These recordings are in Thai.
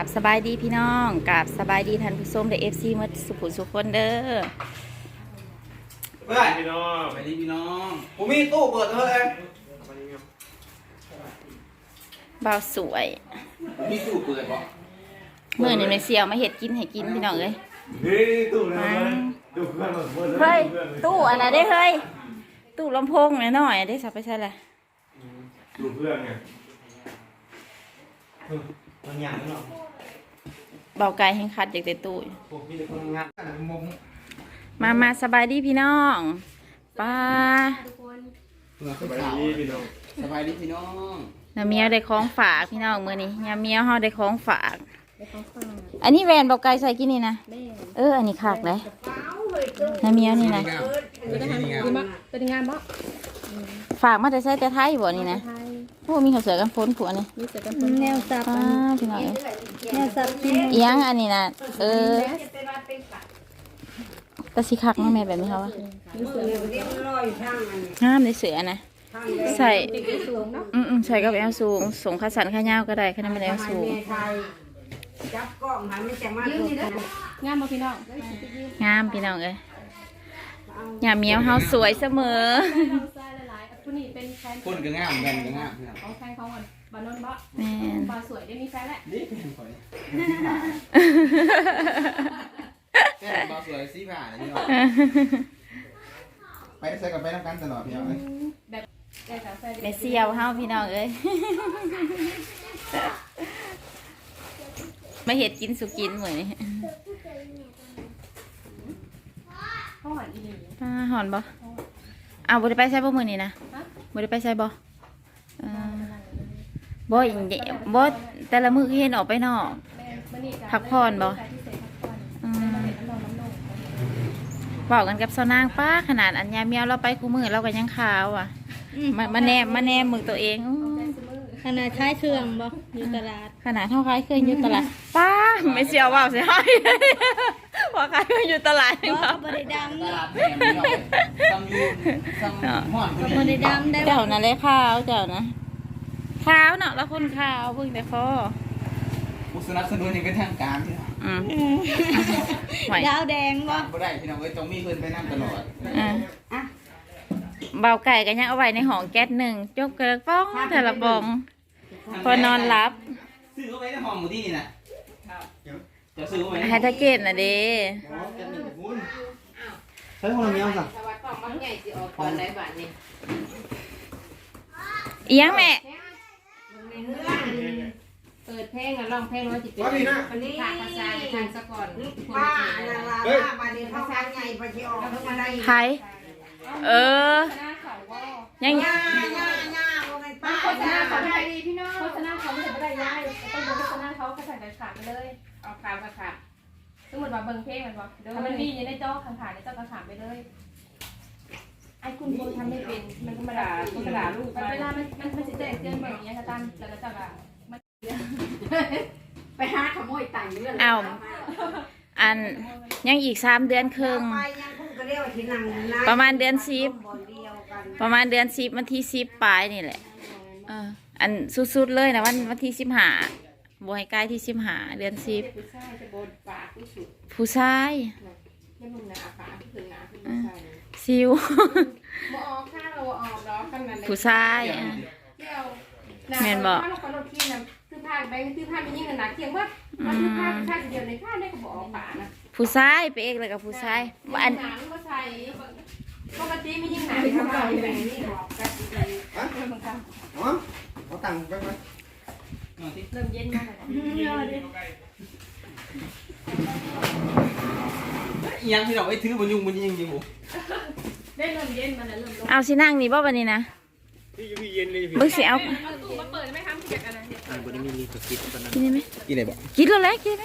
กับสบายดีพี่น้องกับสบายดีท่านผู้ชมเดอเอฟซีมดสุขุสุขคนเด้อเพื่อนพี่น้องไปดีพี่น้องผมมีตู้เปิดเธอเองบ่าวสวยผมมีตู้เปิดปะเมื่อนี่ในเสียวมาเห็ดกินให้กินพี่น้องเอ้ยเฮ้ยตู้เลยมันตู้เพื่อนเพื่อนเฮ้ยตู้อะไรได้เฮ้ยตู้ลำโพงหน่อยๆได้สับไปใช่ละตู้เพื่อนไงมันหยังเนาะ เบาไก่แห้งคัดจากแต่ตู้อยู่ผมมีแต่คนงานมุมมามาสบายดีพี่น้องป้าสบายดีพี่น้องสบายดีพี่น้องน้าเมียวได้ของฝากพี่น้องมื้อนี้ยามเมียวเฮาได้ของฝาก อันนี้แหวนเบาไก่ใส่กินนี่นะเอออันนี้คักเลยน้าเมียวนี่นะตัวนี้งานดีมากตัวนี้งานบ่ฝากมาแต่ใส่แต่ไทยบ่นี่นะไทย โอ้มีข้าวเสือกันฝนผัวนี่มีเสือกันฝนแนวซับป้าพี่น้องเอ้ยแนวซับกินเอียงอันนี้นะเออแตะสิคักเนาะแม่แบบนี้เขาวะงามในเสือนะใส่สูงเนาะอืมๆใส่กับแอลสูงส่งขาสันขายาวก็ได้แค่นั้นมันแอลสูงจับกล้องหันไม่จังมาถูกนะงานบ่พี่น้องงามพี่น้องเอ้ยยามเมียวเฮาสวยเสมอ ผู้นี้เป็นแฟนคนก็งามกันก็งามพี่น้องของแฟนเขาก่อนบานนท์บ่แม่นบาสวยได้มีแฟนแหละนี่เป็นข่อยแค่มาสวยสีผ่าเลยพี่น้องไปได้ใส่กับไปน้ำกันตลอดพี่น้องเลยแบบแกกับแฟนแม่เซียวเฮาพี่น้องเอ้ย มาเฮ็ดกินสุกินมื้อนี้ข้าวหวานอีหลีป้าหอนบ่อ้าวบ่ได้ไปใส่บ่มื้อนี้นะฮะ บ่ได้ไปใส่บ่เออบ่อีเดะบ่แต่ละมื้อคือเห็นออกไปนอกแม่มื้อนี้พักผ่อนบ่พิเศษพักผ่อนอืมได้มาเห็นน้ำนองน้ำนงบอกกันกับสาวนางป้าขนาดอันยาเมียวเราไปกูมือเราก็ยังขาวอะมามาแนมมาแนมมือตัวเองอู้แฟนซื้อมือขนาดคล้ายเครื่องบ่อยู่ตลาดขนาดเท่าคล้ายเคยอยู่ตลาดป้าไม่เสียวว่าวเสียให้ว่าคล้ายเคยอยู่ตลาดนี่บ่ครับบ่ได้ดำตลาดแม่พี่น้องซัมยูนซัมห่อนพก็อบ่ดีได้ดำได้เจ้าน่ะเลยขาวเจ้านะขาวเนาะแล้วคนขาวเพิ่งแต่คอผู้สนับสนุนนี่เป็นทางการพี่น้องอืมไหวดาวแดงบ่บ่ได้พี่น้องเอ้ยต้องมีเพิ่นไปนั่งตลอดอะเบาไก่กันยังเอาไว้ในห้องแก๊สหนึ่งจบกระป๋องแต่ละปองพอนอนหลับซื้อเข้าไปในห้องหมู่ที่นี่น่ะ จะซื้อเข้าไปในไฮห้องทาเกตนะเด้ใช้คนละเมียวสั่งสวัสดิ์กล้องมันใหญ่สิออกตอนไหนบ้านนี่เอียงแม่ในเรื่องเปิดเพลงอะร้องเพลงว่าจิตเป็นว่าดีนะอันนี้ภาษาทางสะก่อนป้านาลาป้าบาดีเข้าทางใหญ่ไปที่ออกทุกอะไรไทยเออ หน้าเขาว่ายัง ย่าย่าย่าว่าไงป้าโฆษณาย่าเขาได้ดีพี่น้อง ต้องดูโฆษณาเขาเขาใส่แต่ขาดไปเลยเอาข่าวกับข่าวสมมติว่าเบิ่งเพลงมันว่าถ้ามันมีอยู่ในจอข้างๆในจอกระถางไปเลย ไอ้คุณโบทำไม่เป็น มันธรรมดาธรรมดาลูกเวลามันมันมันจะแจ้งเตือนแบบนี้ค่ะตันแล้วก็จะแบบไปหาขโมยตังค์เรื่องเอาอันยังอีกสามเดือนครึ่งไปยังพูดก็เรียกว่าที่นั่งนะประมาณเดือนสิบบ่เดียวกันประมาณเดือนสิบวันที่สิบปลายนี่แหละเออ อันสุดๆเลยนะวันวันที่สิบหาบวยใกล้ที่สิบหาเดือนสิบผู้ชายจะโบนปากผู้สุดผู้ชายเรื่องมึงนะอาปากที่ถึงนะที่ผู้ชายซิวบ่ออกข้าเราออกดอกกันนั่นเลยผู้ชายอะเที่ยวแม่นบ่ถ้าเราคนเราเที่ยวนะคือผ้าแบงค์คือผ้าไม่ยิ่งขนาดเที่ยงว่ามันคือผ้าผ้าเดียวในผ้าได้ก็บอกออกปากนะผู้ชายไปเอกเลยกับผู้ชายอันหนังก็ใส่ปกติไม่ยิ่งหนังที่ทำทำอะอะไรไรแบบนี้บอกกันเลยอ๋อเอา ตังค์ไปไปนอนที่เริ่มเย็นมากเลยยังพี่น้องไอ้ถือบนยุงบนยิงยิงผมได้เริ่มเย็นมาแล้วเริ่มลงเอาสินั่งนี่บ่วันนี้นะพี่พี่เย็นเลยพี่เบิ่งสิเอาเอาตู้มาเปิดไม่ทำเสียกันนะอ่าบนนี้มีมีตัวคิดตอนนั้นกินได้ไหมกินอะไรบ่กินแล้วแหละกินไหม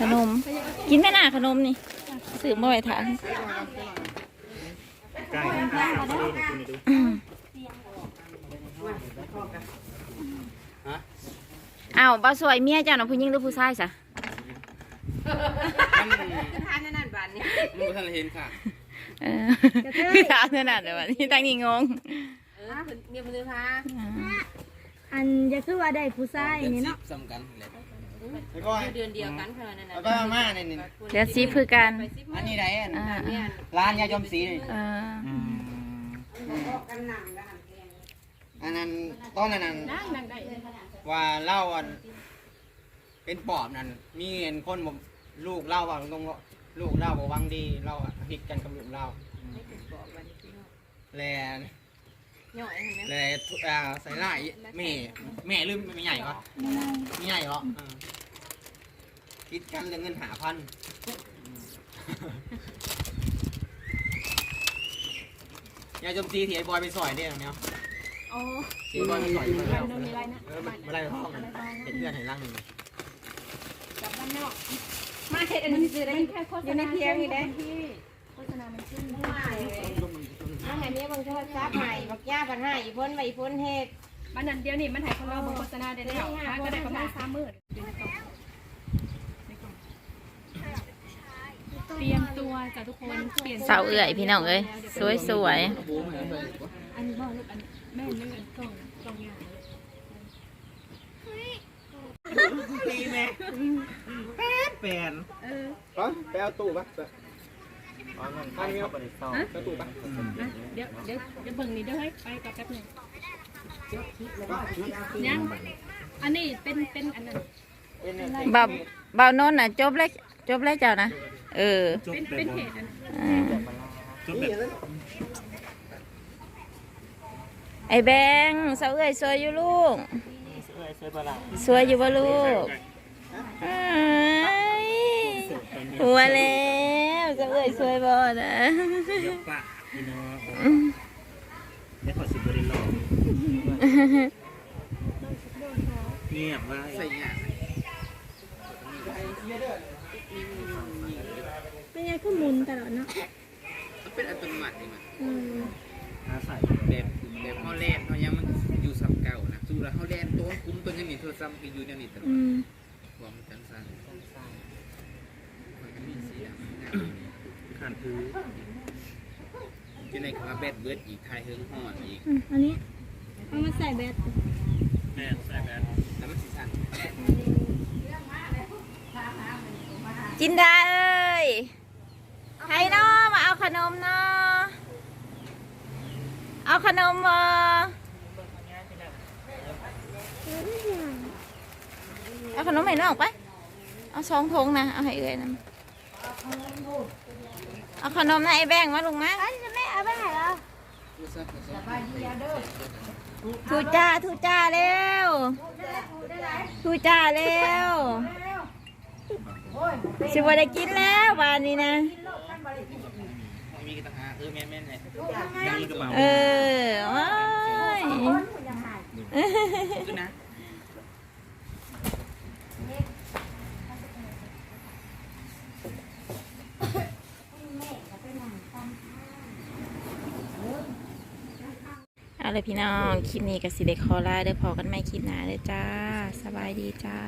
ขนม กินไหมน่ะขนมนี่ซื้อมาไว้ทานใกล้ อาไปดูคุณดูอ้าวบ่าวสวยเมียเจ้าน่ะผู้หญิงหรือผู้ชายซะทานนั่นบ้านนี้มันบ่ทันเห็นค่ะเออคือถามขนาดเดี๋ยวนี้ตั้งนี่งงเออเมียพลือพาอ่าอันจะคือว่าได้ผู้ชายนี่เนาะสำคัญเลยแล้วก็ให้เดือนเดียวกันเท่านั้นแล้วก็มาเนี่ยนี่เดี๋ยวซีคือกันอันนี้ไหนอันอ่าร้านยาจอมสีนี่เออกันหนังกัน อันนั้นตอนนั้นว่าเล่าอันเป็นปอบนั่นมีเห็นคนบอกลูกเล่าว่าตรงๆลูกเล่าบอกวังดีเล่าอะฮิตกันกับลูกเล่าแลแลอ่าใส่ไล่แม่แม่ลืมไม่ใหญ่ปะไม่ใหญ่ปะอ่าคิดกันเรื่องเงินหาพันยาจมตีที่ไอ้บอยไปสอยเนี่ยเนาะโอ้ที่ไอ้บอยไปสอยมาแล้วโดนมีอะไรนะเออมันมันไล่ห้องกันเห็นเพื่อนเห็นร่างหนึ่งกลับบ้านนอกมาเห็ดอันนี้ซื้อได้แค่โฆษณาอยู่ในเทียงนี่ได้โฆษณามันขึ้นอาหารนี้บางโทรศัพท์ใหม่บักย่าปัญหาอีพ้นไปพ้นเฮ็ดบ้านนั้นเดียวนี่มันถ่ายคนเราบนโฆษณาได้แล้วถ้าก็ได้ประมาณสามหมื่นเตรียมตัวจ้ะทุกคนเปลี่ยนสาวเอื่อยพี่น้องเอ้ยสวยสวยอันนี้บอกลูกอัน แม่เลื่อนกล่องกล่องยางตีแม่แปดแปดเอออ๋อไปเอาตู้ปะอ๋อมันข้างนี้เอาไปเอาตู้ปะนะเดี๋ยวเดี๋ยวเดี๋ยวเบิ่งนี่เดี๋ยวให้ไปกับแป๊บหนึงยังอันนี้เป็นเป็นอันนั้นๆบ่าวบ่าวนนท์น่ะจบแล้วจบแล้วเจ้านะเออเป็นเป็นเพจอันนั้นอ่าจบแบบ ไอ้แบงค์สาวเอื่อยสวยอยู่ลูกเอ้ยสวยปะล่ะสวยอยู่บ่ลูกเอ้ยหัวแล้วสาวเอื่อยสวยบ่นะเดี๋ยวปะพี่น้องเดี๋ยวขอสิบริโลเงียบไว้ใส่ยาเป็นไงคือหมุนตลอดเนาะมันเป็นอัตโนมัตินี่มันอืมอาศัย แบบแบบเขาแล่นเขายังมันอยู่ซ้ำเก่านะสู้แล้วเขาแล่นตัวคุ้มตัวยังมีโทรศัพท์อยู่เนี่ยนี่ตลออืดมหัวมันจังสันมันก็มีสีดำขันถืออยู่ในคำว่าแบดเบิร์ดอีกไทยเฮิงห่อนอีกอืมอันนี้เอามาใส่แบตแม่ใส่แบนแล้วมันสีสันจินดาเอ้ยใครเนาะมาเอาขนมเนาะ เอาขนมมาเอาขนมให้น้องไป เอาสองทงนะ เอาให้เอื้อยนะเอาขนมนะไอ้แบงค์มาลุงมาแม่เอาไปไหนแล้วทูจ้าทูจ้าเร็วทูจ้าเร็วสิบ่ได้กินแล้ววานนี้นะ มีกระทะเออแม่แม่เนี่ยยังมีกระเป๋าเออว้ายคือนะเอาเลยพี่น้อง คลิปนี้กับสิเด็กคอลาเด้อพอกันไม่คลิปหน้าเด้อจ้า สบายดีจ้า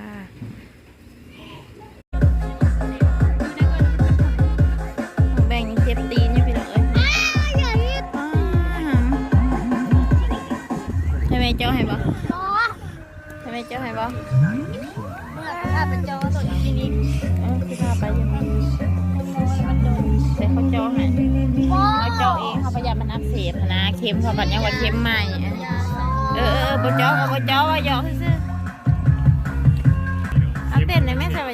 แม่เจ้าให้บ่ถ้าเป็นจอตัวนี้นี่เออคือพาไปยังไงแต่เขาเจาะให้เขาเจาะเองเขาพยายามมันอักเสบนะเข็มเขาบัดยังว่าเข็มใหม่เออเออบ่เจาะก็บ่เจาะว่าหยอกซื่อเอาเต้นได้ไหมใช่ไหม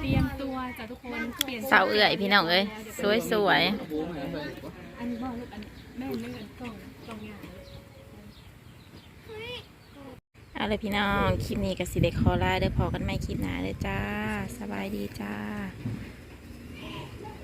เตรียมตัวจ้ะทุกคนเปลี่ยนสาเอื่อยพี่น้องเอ้ยสวยสวยอันนี้บอกลูกอันแม่เลื่อนกล่องกล่องยางๆเอาเอาเลยพี่น้อง คลิปนี้กับสิเด็กคอลาเด้อพอกันไม่คลิปหนาเด้อจ้า สบายดีจ้า